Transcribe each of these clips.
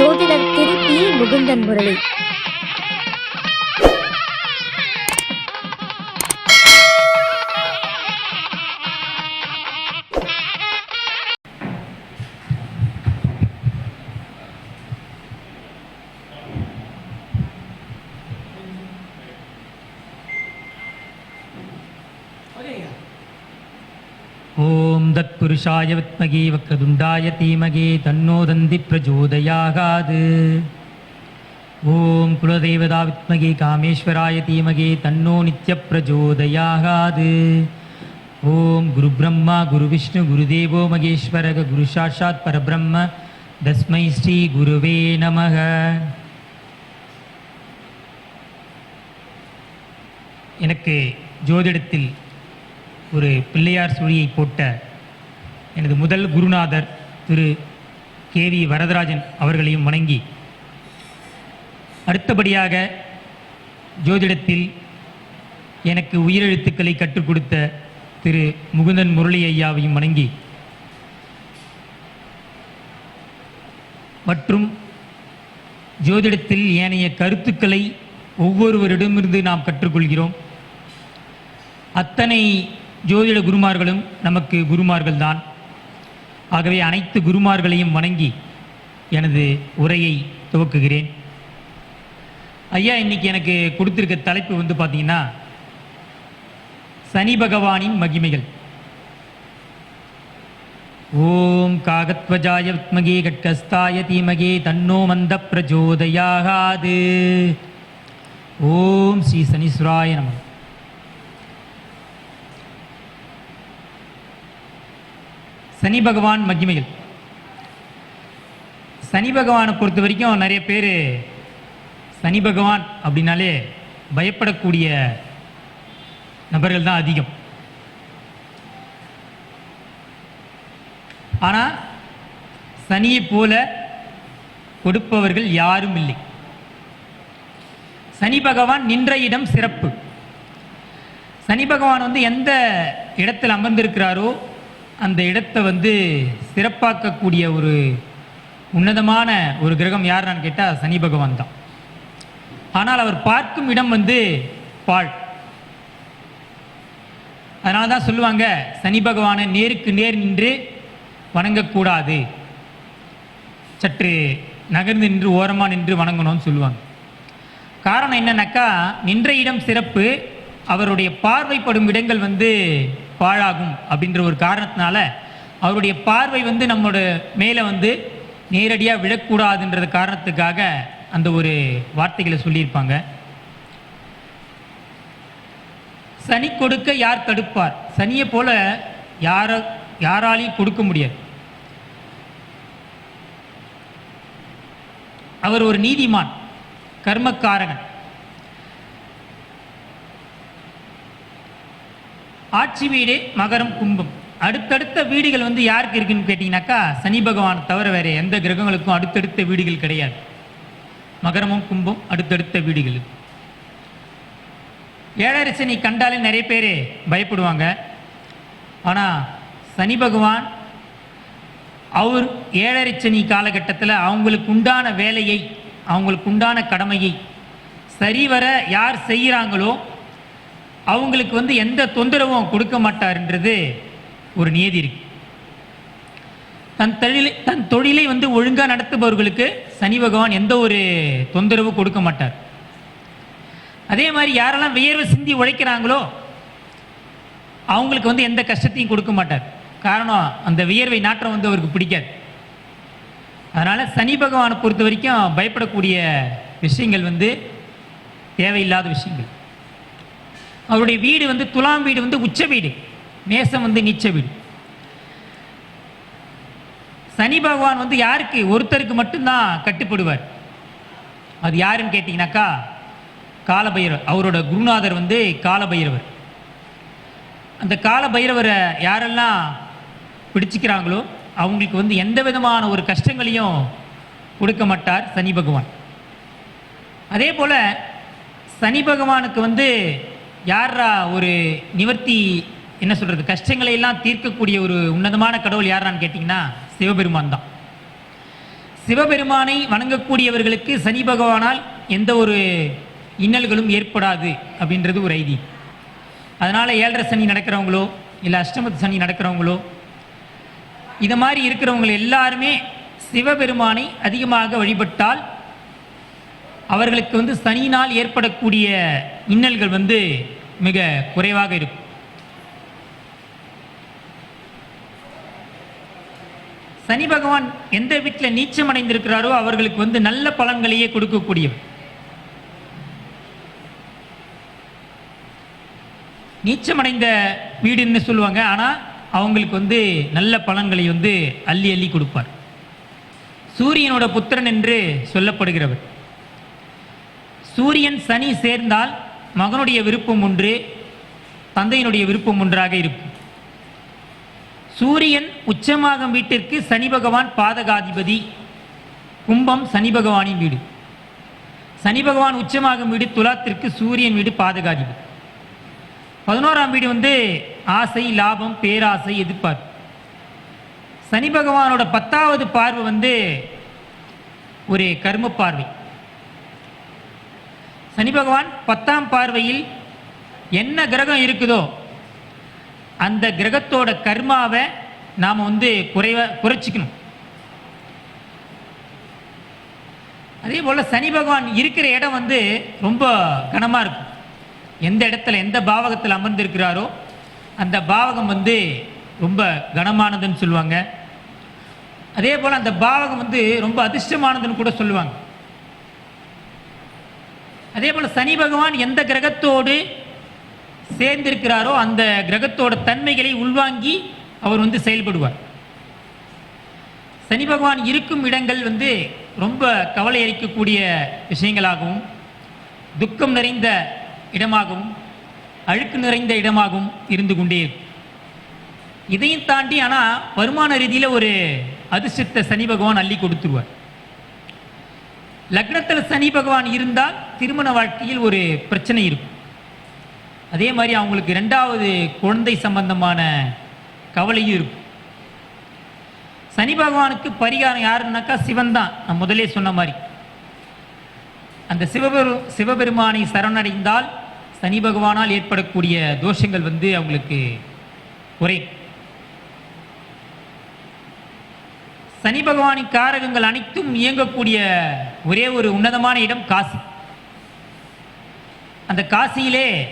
ஜோதிடர் திரு முகுந்தன் முரளி. ஓம் தத் புருஷாய வித்மகி வக்ரதுண்டாய தீமகி தன்னோ தந்தி பிரஜோதயாகாது. ஓம் குலதெய்வதா வித்மகி காமேஸ்வராய தீமகி தன்னோ நித்ய பிரஜோதயாகாது. ஓம் குரு பிரம்மா குரு விஷ்ணு குருதேவோ மகேஸ்வரக குரு சாட்சாத் பரபிரம்ம தஸ்மை ஸ்ரீ குருவே நமக. எனக்கு ஜோதிடத்தில் ஒரு பிள்ளையார் சுழியை போட்ட எனது முதல் குருநாதர் திரு கே வி வரதராஜன் அவர்களையும் வணங்கி அடுத்தபடியாக ஜோதிடத்தில் எனக்கு உயிரெழுத்துக்களை கற்றுக் கொடுத்த திரு முகுந்தன் முரளி ஐயாவையும் வணங்கி மற்றும் ஜோதிடத்தில் ஏனைய கருத்துக்களை ஒவ்வொருவரிடமிருந்து நாம் கற்றுக்கொள்கிறோம். அத்தனை ஜோதிட குருமார்களும் நமக்கு குருமார்கள் தான் ஆகவே அனைத்து குருமார்களையும் வணங்கி எனது உரையை துவக்குகிறேன். ஐயா இன்னைக்கு எனக்கு கொடுத்திருக்க தலைப்பு வந்து பார்த்தீங்கன்னா சனி பகவானின் மகிமைகள். ஓம் காகத்வஜாய வித்மகே கட்கஸ்தாய தீமகே தன்னோ மந்த பிரஜோதயாகாது. ஓம் ஸ்ரீ சனீஸ்வராய நமக்கு சனி பகவான் மகிமைகள் சனி பகவானை பொறுத்த வரைக்கும் நிறைய பேர் சனி பகவான் அப்படின்னாலே பயப்படக்கூடிய நபர்கள் தான் அதிகம். ஆனால் சனியை போல கொடுப்பவர்கள் யாரும் இல்லை. சனி பகவான் நின்ற இடம் சிறப்பு. சனி பகவான் வந்து எந்த இடத்தில் அமர்ந்திருக்கிறாரோ அந்த இடத்தை வந்து சிறப்பாக்கக்கூடிய ஒரு உன்னதமான ஒரு கிரகம் யாருன்னு கேட்டால் சனி பகவான் தான். ஆனால் அவர் பார்க்கும் இடம் வந்து பாழ் அதனால தான் சொல்லுவாங்க சனி பகவானை நேருக்கு நேர் நின்று வணங்கக்கூடாது. சற்று நகர்ந்து நின்று ஓரமாக நின்று வணங்கணும்னு சொல்லுவாங்க. காரணம் என்னன்னாக்கா நின்ற இடம் சிறப்பு அவருடைய பார்வைப்படும் இடங்கள் வந்து பாழாகும் அப்படின்ற ஒரு காரணத்தினால அவருடைய பார்வை வந்து நம்மளோட மேலே வந்து நேரடியாக விழக்கூடாதுன்றது காரணத்துக்காக அந்த ஒரு வார்த்தைகளை சொல்லியிருப்பாங்க. சனி கொடுக்க யார் தடுப்பார்? சனியை போல யார யாராலையும் கொடுக்க முடியாது. அவர் ஒரு நீதிமான் கர்மக்காரகன். ஆட்சி வீடு மகரம் கும்பம். அடுத்தடுத்த வீடுகள் வந்து யாருக்கு இருக்குன்னு கேட்டிங்கனாக்கா சனி பகவான் தவிர வேறு எந்த கிரகங்களுக்கும் அடுத்தடுத்த வீடுகள் கிடையாது. மகரமும் கும்பம் அடுத்தடுத்த வீடுகள். ஏழரை சனி கண்டாலே நிறைய பேர் பயப்படுவாங்க. ஆனால் சனி பகவான் அவர் ஏழரை சனி காலகட்டத்தில் அவங்களுக்கு உண்டான வேலையை அவங்களுக்கு உண்டான கடமையை சரிவர யார் செய்கிறாங்களோ அவங்களுக்கு வந்து எந்த தொந்தரவும் கொடுக்க மாட்டார்ன்றது ஒரு நியதி இருக்கு. தன் தொழிலை தன் தொழிலை வந்து ஒழுங்காக நடத்துபவர்களுக்கு சனி பகவான் எந்த ஒரு தொந்தரவும் கொடுக்க மாட்டார். அதே மாதிரி யாரெல்லாம் வியர்வை சிந்தி உழைக்கிறாங்களோ அவங்களுக்கு வந்து எந்த கஷ்டத்தையும் கொடுக்க மாட்டார். காரணம் அந்த வியர்வை நாற்றம் வந்து அவருக்கு பிடிக்காது. அதனால் சனி பகவானை பொறுத்த வரைக்கும் பயப்படக்கூடிய விஷயங்கள் வந்து தேவையில்லாத விஷயங்கள். அவருடைய வீடு வந்து துலாம் வீடு வந்து உச்ச வீடு. நேசம் வந்து நீச்ச வீடு. சனி பகவான் வந்து யாருக்கு? ஒருத்தருக்கு மட்டும்தான் கட்டுப்படுவார். அது யாருன்னு கேட்டிங்கனாக்கா காலபைரவர். அவரோட குருநாதர் வந்து காலபைரவர். அந்த காலபைரவரை யாரெல்லாம் பிடிச்சிக்கிறாங்களோ அவங்களுக்கு வந்து எந்த விதமான ஒரு கஷ்டங்களையும் கொடுக்க மாட்டார் சனி பகவான். அதே போல் சனி பகவானுக்கு வந்து யாரா ஒரு நிவர்த்தி என்ன சொல்கிறது கஷ்டங்களை எல்லாம் தீர்க்கக்கூடிய ஒரு உன்னதமான கடவுள் யாரான்னு கேட்டிங்கன்னா சிவபெருமான் தான் சிவபெருமானை வணங்கக்கூடியவர்களுக்கு சனி பகவானால் எந்த ஒரு இன்னல்களும் ஏற்படாது அப்படின்றது ஒரு ஐதீகம். அதனால் ஏழரை சனி நடக்கிறவங்களோ இல்லை அஷ்டமத்து சனி நடக்கிறவங்களோ இதை மாதிரி இருக்கிறவங்க எல்லாருமே சிவபெருமானை அதிகமாக வழிபட்டால் அவர்களுக்கு வந்து சனியினால் ஏற்படக்கூடிய இன்னல்கள் வந்து மிக குறைவாக இருக்கும். சனி பகவான் எந்த வீட்டில் நீச்சம் அடைந்திருக்கிறாரோ அவர்களுக்கு வந்து நல்ல பலன்களையே கொடுக்கக்கூடியவர். நீச்சமடைந்த வீடுன்னு சொல்லுவாங்க. ஆனால் அவங்களுக்கு வந்து நல்ல பலன்களை வந்து அள்ளி அள்ளி கொடுப்பார். சூரியனோட புத்திரன் என்று சொல்லப்படுகிறவர். சூரியன் சனி சேர்ந்தால் மகனுடைய விருப்பம் ஒன்று தந்தையினுடைய விருப்பம் ஒன்றாக இருக்கும். சூரியன் உச்சமாகும் வீட்டிற்கு சனி பகவான் பாதகாதிபதி. கும்பம் சனி பகவானின் வீடு. சனி பகவான் உச்சமாகும் வீடு துலாத்திற்கு சூரியன் வீடு பாதகாதிபதி. பதினோராம் வீடு வந்து ஆசை லாபம் பேராசை எதிர்பார்ப்பு. சனி பகவானோட பத்தாவது பார்வை வந்து ஒரு கர்ம பார்வை. சனி பகவான் பத்தாம் பார்வையில் என்ன கிரகம் இருக்குதோ அந்த கிரகத்தோட கர்மாவை நாம் வந்து குறைவ குறைச்சிக்கணும். அதே போல் சனி பகவான் இருக்கிற இடம் வந்து ரொம்ப கனமாக இருக்கும். எந்த இடத்துல எந்த பாவகத்தில் அமர்ந்திருக்கிறாரோ அந்த பாவகம் வந்து ரொம்ப கனமானதுன்னு சொல்லுவாங்க. அதே போல் அந்த பாவகம் வந்து ரொம்ப அதிர்ஷ்டமானதுன்னு கூட சொல்லுவாங்க. அதே போல் சனி பகவான் எந்த கிரகத்தோடு சேர்ந்திருக்கிறாரோ அந்த கிரகத்தோட தன்மைகளை உள்வாங்கி அவர் வந்து செயல்படுவார். சனி பகவான் இருக்கும் இடங்கள் வந்து ரொம்ப கவலை அளிக்கக்கூடிய விஷயங்களாகவும் துக்கம் நிறைந்த இடமாகவும் அழுக்கு நிறைந்த இடமாகவும் இருந்து கொண்டே இருக்கும். இதையும் தாண்டி ஆனால் வருமான ரீதியில் ஒரு அதிர்ஷ்டத்தை சனி பகவான் அள்ளி கொடுத்துருவார். லக்னத்தில் சனி பகவான் இருந்தால் திருமண வாழ்க்கையில் ஒரு பிரச்சனை இருக்கும். அதே மாதிரி அவங்களுக்கு ரெண்டாவது குழந்தை சம்பந்தமான கவலையும் இருக்கும். சனி பகவானுக்கு பரிகாரம் யாருன்னாக்கா சிவன் தான். நான் முதலே சொன்ன மாதிரி. அந்த சிவபெரு சிவபெருமானை சரணடைந்தால் சனி பகவானால் ஏற்படக்கூடிய தோஷங்கள் வந்து அவங்களுக்கு குறையும். சனி பகவானின் காரகங்கள் அனைத்தும் இயங்கக்கூடிய ஒரே ஒரு உன்னதமான இடம் காசி. அந்த காசியிலே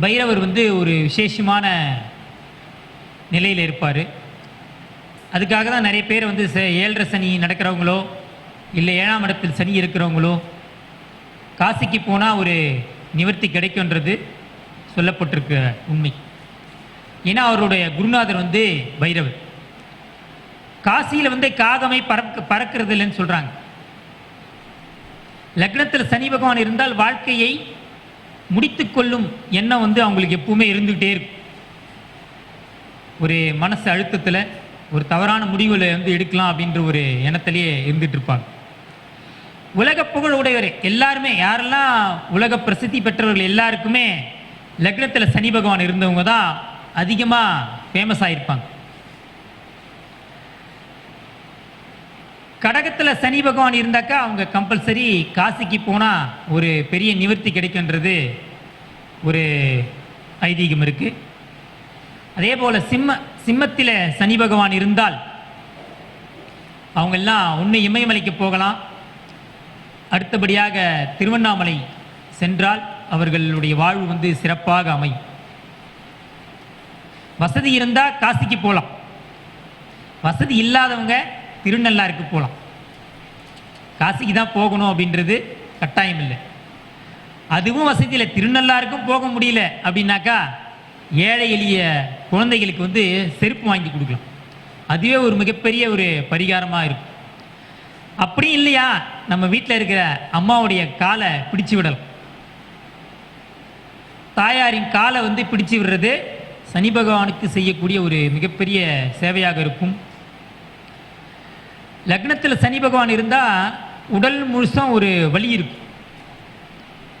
பைரவர் வந்து ஒரு விசேஷமான நிலையில் இருப்பார். அதுக்காக தான் நிறைய பேர் வந்து ச- ஏழரை சனி நடக்கிறவங்களோ இல்லை ஏழாம் இடத்தில் சனி இருக்கிறவங்களோ காசிக்கு போனால் ஒரு நிவர்த்தி கிடைக்குன்றது சொல்லப்பட்டிருக்க உண்மை. ஏன்னா அவருடைய குருநாதர் வந்து பைரவர். காசியில் வந்து காகமை பறக்க பறக்கிறது இல்லைன்னு சொல்கிறாங்க லக்னத்தில் சனி பகவான் இருந்தால் வாழ்க்கையை முடித்து கொள்ளும் எண்ணம் வந்து அவங்களுக்கு எப்பவுமே இருந்துகிட்டே இருக்கும். ஒரு மனசு அழுத்தத்தில் ஒரு தவறான முடிவுகளை வந்து எடுக்கலாம் அப்படின்ற ஒரு எண்ணத்திலேயே இருந்துட்டு இருப்பாங்க. உலக புகழ் உடையவர் எல்லாருமே யாரெல்லாம் உலக பிரசித்தி பெற்றவர்கள் எல்லாருக்குமே லக்னத்தில் சனி பகவான் இருந்தவங்க தான் அதிகமாக ஃபேமஸ் ஆகியிருப்பாங்க கடகத்தில் சனி பகவான் இருந்தாக்கா அவங்க கம்பல்சரி காசிக்கு போனால் ஒரு பெரிய நிவர்த்தி கிடைக்குன்றது ஒரு ஐதீகம் இருக்குது அதே போல் சிம்ம சிம்மத்தில் சனி பகவான் இருந்தால் அவங்கெல்லாம் ஒன்று இமயமலைக்கு போகலாம். அடுத்தபடியாக திருவண்ணாமலை சென்றால் அவர்களுடைய வாழ்வு வந்து சிறப்பாக அமையும். வசதி இருந்தால் காசிக்கு போகலாம் வசதி இல்லாதவங்க திருநள்ளாருக்கு போகலாம் காசிக்கு தான் போகணும் அப்படின்றது கட்டாயம் இல்லை. அதுவும் வசதி இல்லை. திருநள்ளாருக்கும் போக முடியல அப்படின்னாக்கா ஏழை எளிய குழந்தைகளுக்கு வந்து செருப்பு வாங்கி கொடுக்கலாம். அதுவே ஒரு மிகப்பெரிய ஒரு பரிகாரமாக இருக்கும். அப்படி இல்லையா? நம்ம வீட்டில் இருக்கிற அம்மாவுடைய காலை பிடிச்சு விடலாம். தாயாரின் காலை வந்து பிடிச்சு விடுறது சனி பகவானுக்கு செய்யக்கூடிய ஒரு மிகப்பெரிய சேவையாக இருக்கும். லக்னத்தில் சனி பகவான் இருந்தால் உடல் முழுசும் ஒரு வலி இருக்கும்.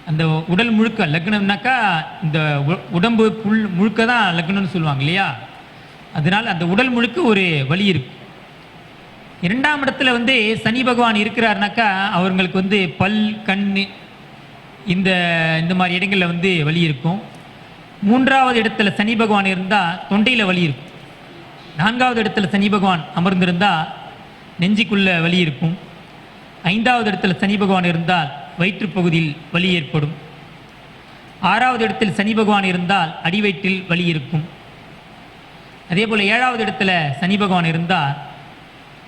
அந்த உடல் முழுக்க லக்னம்னாக்கா இந்த உ- உடம்பு புல் முழுக்க தான் லக்னம்னு சொல்லுவாங்க இல்லையா? அதனால் அந்த உடல் முழுக்க ஒரு வலி இருக்கும். இரண்டாம் இடத்துல வந்து சனி பகவான் இருக்கிறாருனாக்கா அவங்களுக்கு வந்து பல் கண் இந்த இந்த மாதிரி இடங்களில் வந்து வலி இருக்கும். மூன்றாவது இடத்துல சனி பகவான் இருந்தால் தொண்டையில் வலி இருக்கும். நான்காவது இடத்துல சனி பகவான் அமர்ந்திருந்தால் நெஞ்சுக்குள்ள வலி இருக்கும். ஐந்தாவது இடத்துல சனி பகவான் இருந்தால் வயிற்றுப்பகுதியில் வலி ஏற்படும். ஆறாவது இடத்தில் சனி பகவான் இருந்தால் அடிவயிற்றில் வலி இருக்கும். அதே போல் ஏழாவது இடத்துல சனி பகவான் இருந்தால்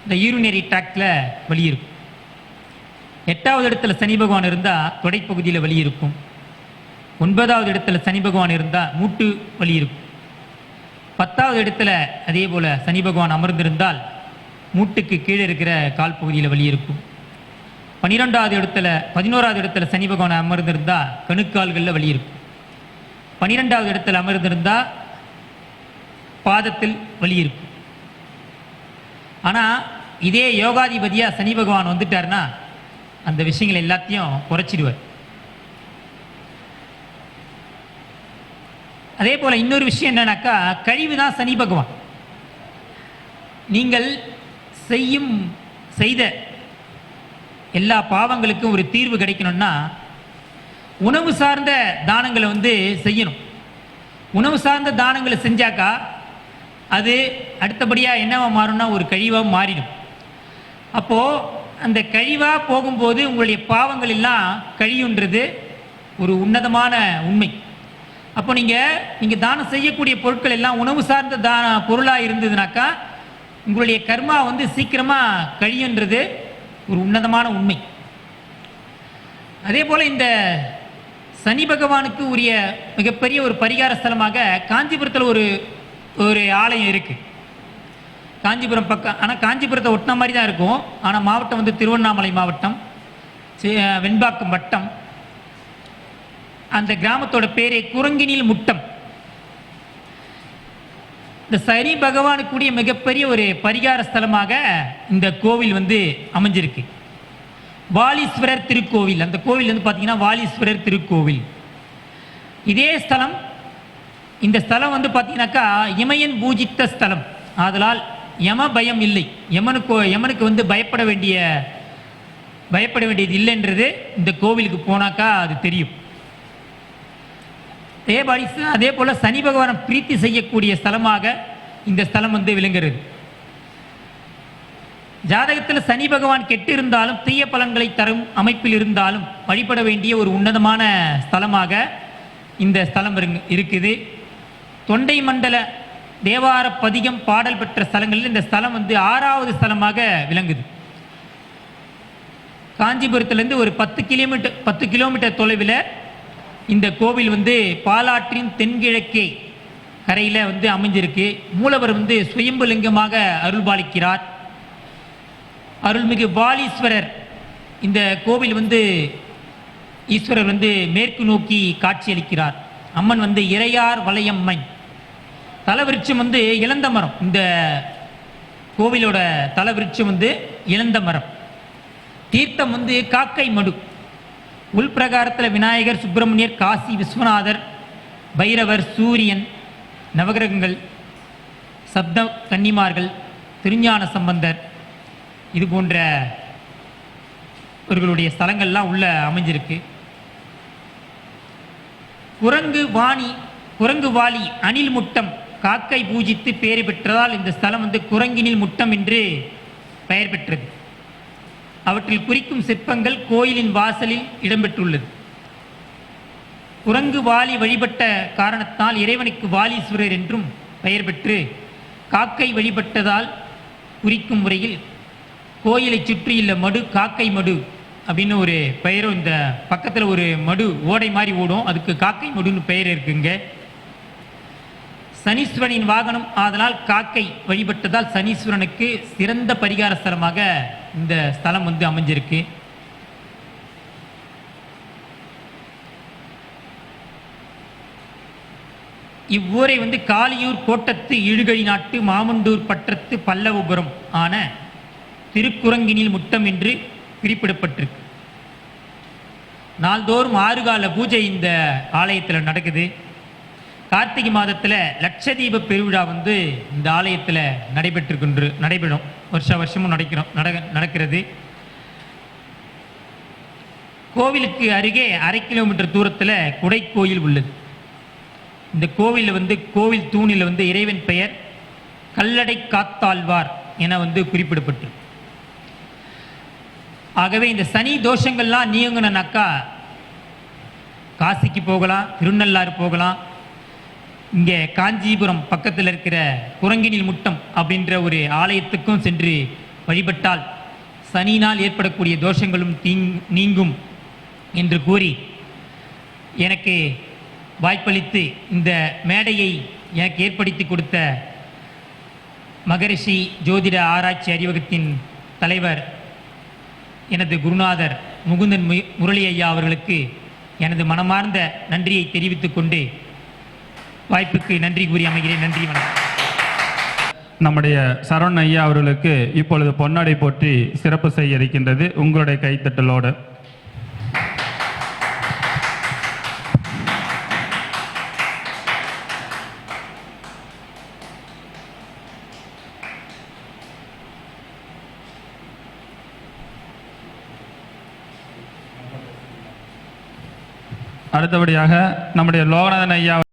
இந்த யூரினரி ட்ராக்டில் வலி இருக்கும். எட்டாவது இடத்துல சனி பகவான் இருந்தால் தொடைப்பகுதியில் வலி இருக்கும். ஒன்பதாவது இடத்துல சனி பகவான் இருந்தால் மூட்டு வலி இருக்கும். பத்தாவது இடத்துல அதே போல் சனி பகவான் அமர்ந்திருந்தால் மூட்டுக்கு கீழே இருக்கிற கால் பகுதியில் வலி இருக்கும். பன்னிரெண்டாவது இடத்துல பதினோராவது இடத்துல சனி பகவான் அமர்ந்திருந்தால் கணுக்கால்களில் வலி இருக்கும். பன்னிரெண்டாவது இடத்துல அமர்ந்திருந்தால் பாதத்தில் வலி இருக்கும். ஆனால் இதே யோகாதிபதியாக சனி பகவான் வந்துட்டாருன்னா அந்த விஷயங்கள் எல்லாத்தையும் குறைச்சிடுவார். அதே போல் இன்னொரு விஷயம் என்னன்னாக்கா கழிவு தான் சனி பகவான். நீங்கள் செய்யும் செய்த எல்லா பாவங்களுக்கும் ஒரு தீர்வு கிடைக்கணும்னா உணவு சார்ந்த தானங்களை வந்து செய்யணும். உணவு சார்ந்த தானங்களை செஞ்சாக்கா அது அடுத்தபடியாக என்னவாக மாறும்னா ஒரு கழிவாக மாறிடும். அப்போது அந்த கழிவாக போகும்போது உங்களுடைய பாவங்கள் எல்லாம் கழியுன்றது ஒரு உன்னதமான உண்மை. அப்போ நீங்கள் நீங்கள் தானம் செய்யக்கூடிய பொருட்கள் எல்லாம் உணவு சார்ந்த தான பொருளாக இருந்ததுனாக்கா உங்களுடைய கர்மா வந்து சீக்கிரமாக கழியுன்றது ஒரு உன்னதமான உண்மை. அதே போல் இந்த சனி பகவானுக்கு உரிய மிகப்பெரிய ஒரு பரிகார ஸ்தலமாக காஞ்சிபுரத்தில் ஒரு ஒரு ஆலயம் இருக்குது காஞ்சிபுரம் பக்கம் ஆனால் காஞ்சிபுரத்தை ஒட்டின மாதிரி தான் இருக்கும். ஆனால் மாவட்டம் வந்து திருவண்ணாமலை மாவட்டம் வெண்பாக்கம் வட்டம். அந்த கிராமத்தோட பேரே குரங்கினில் முட்டம். இந்த சனி பகவானுக்குரிய மிகப்பெரிய ஒரு பரிகார ஸ்தலமாக இந்த கோவில் வந்து அமைஞ்சிருக்கு. வாலீஸ்வரர் திருக்கோவில். அந்த கோவில் வந்து பார்த்தீங்கன்னா வாலீஸ்வரர் திருக்கோவில். இதே ஸ்தலம் இந்த ஸ்தலம் வந்து பார்த்தீங்கன்னாக்கா இமயன் பூஜித்த ஸ்தலம். ஆதலால் யம பயம் இல்லை. யமனுக்கு யமனுக்கு வந்து பயப்பட வேண்டிய பயப்பட வேண்டியது இல்லைன்றது இந்த கோவிலுக்கு போனாக்கா அது தெரியும். அதே அதே போல் சனி பகவானை பிரீத்தி செய்யக்கூடிய ஸ்தலமாக இந்த ஸ்தலம் வந்து விளங்குகிறது. ஜாதகத்தில் சனி பகவான் கெட்டு இருந்தாலும் தீய பலன்களை தரும் அமைப்பில் இருந்தாலும் வழிபட வேண்டிய ஒரு உன்னதமான ஸ்தலமாக இந்த ஸ்தலம் இருக்குது. தொண்டை மண்டல தேவார பதிகம் பாடல் பெற்ற ஸ்தலங்களில் இந்த ஸ்தலம் வந்து ஆறாவது ஸ்தலமாக விளங்குது. காஞ்சிபுரத்துலேருந்து ஒரு பத்து கிலோமீட்டர் பத்து கிலோமீட்டர் தொலைவில் இந்த கோவில் வந்து பாலாற்றின் தென்கிழக்கே கரையில் வந்து அமைஞ்சிருக்கு. மூலவர் வந்து சுயம்புலிங்கமாக அருள்பாலிக்கிறார். அருள்மிகு பாலீஸ்வரர் இந்த கோவில் வந்து ஈஸ்வரர் வந்து மேற்கு நோக்கி காட்சியளிக்கிறார். அம்மன் வந்து இறையார் வளையம்மன். தலவிருட்சம் வந்து இளந்த மரம். இந்த கோவிலோட தலவிருட்சம் வந்து இளந்த மரம். தீர்த்தம் வந்து காக்கை மடு. உள்பிரகாரத்தில் விநாயகர் சுப்பிரமணியர் காசி விஸ்வநாதர் பைரவர் சூரியன் நவகிரகங்கள் சப்த கன்னிமார்கள் திருஞான சம்பந்தர் இது போன்ற இவர்களுடைய ஸ்தலங்கள்லாம் உள்ள அமைஞ்சிருக்கு. குரங்கு வாணி குரங்கு வாலி அணில் முட்டம் காக்கை பூஜித்து பெயர் பெற்றதால் இந்த ஸ்தலம் வந்து குரங்கினில் முட்டம் என்று பெயர் பெற்றது. அவற்றில் குறிக்கும் சிற்பங்கள் கோயிலின் வாசலில் இடம்பெற்றுள்ளது. குரங்கு வாலி வழிபட்ட காரணத்தால் இறைவனுக்கு வாலீஸ்வரர் என்றும் பெயர் பெற்று காக்கை வழிபட்டதால் குறிக்கும் முறையில் கோயிலை சுற்றியுள்ள மடு காக்கை மடு அப்படின்னு ஒரு பெயரும் இந்த பக்கத்தில் ஒரு மடு ஓடை மாதிரி ஓடும். அதுக்கு காக்கை மடுன்னு பெயர் இருக்குங்க. சனீஸ்வரனின் வாகனம் ஆதலால் காக்கை வழிபட்டதால் சனீஸ்வரனுக்கு சிறந்த பரிகார ஸ்தலமாக இந்த ஸ்தலம் வந்து அமைஞ்சிருக்கு. இவ்வூரை வந்து காளியூர் கோட்டத்து இழுகழி நாட்டு மாமண்டூர் பற்றத்து பல்லவபுரம் ஆன திருக்குரங்கினில் முட்டம் என்று குறிப்பிடப்பட்டிருக்கு. நாள்தோறும் ஆறுகால பூஜை இந்த ஆலயத்தில் நடக்குது. கார்த்திகை மாதத்தில் லட்சதீப பெருவிழா வந்து இந்த ஆலயத்தில் நடைபெற்றுக்கொண்டு நடைபெறும். வருஷ வருஷமும் நடக்கிறோம் நட நடக்கிறது. கோவிலுக்கு அருகே அரை கிலோமீட்டர் தூரத்தில் குடைக்கோயில் உள்ளது. இந்த கோவிலில் வந்து கோவில் தூணில் வந்து இறைவன் பெயர் கல்லடை காத்தாழ்வார் என வந்து குறிப்பிடப்பட்டு ஆகவே இந்த சனி தோஷங்கள்லாம் நீங்கணுனாக்கா காசிக்கு போகலாம் திருநள்ளாறு போகலாம் இங்கே காஞ்சிபுரம் பக்கத்தில் இருக்கிற குரங்கினில் முட்டம் அப்படின்ற ஒரு ஆலயத்துக்கும் சென்று வழிபட்டால் சனியினால் ஏற்படக்கூடிய தோஷங்களும் தீங் நீங்கும் என்று கூறி எனக்கு வாய்ப்பளித்து இந்த மேடையை எனக்கு ஏற்படுத்தி கொடுத்த மகரிஷி ஜோதிட ஆராய்ச்சி அறிவகத்தின் தலைவர் எனது குருநாதர் முகுந்தன் முரளி ஐயா அவர்களுக்கு எனது மனமார்ந்த நன்றியை தெரிவித்துக்கொண்டு வாய்ப்புக்கு நன்றி கூறி அமைகிறேன். நன்றி வணக்கம். நம்முடைய சரவண் ஐயா அவர்களுக்கு இப்பொழுது பொன்னாடை போற்றி சிறப்பு செய்ய இருக்கின்றது உங்களுடைய கைத்தட்டலோடு. அடுத்தபடியாக நம்முடைய லோகநாதன் ஐயா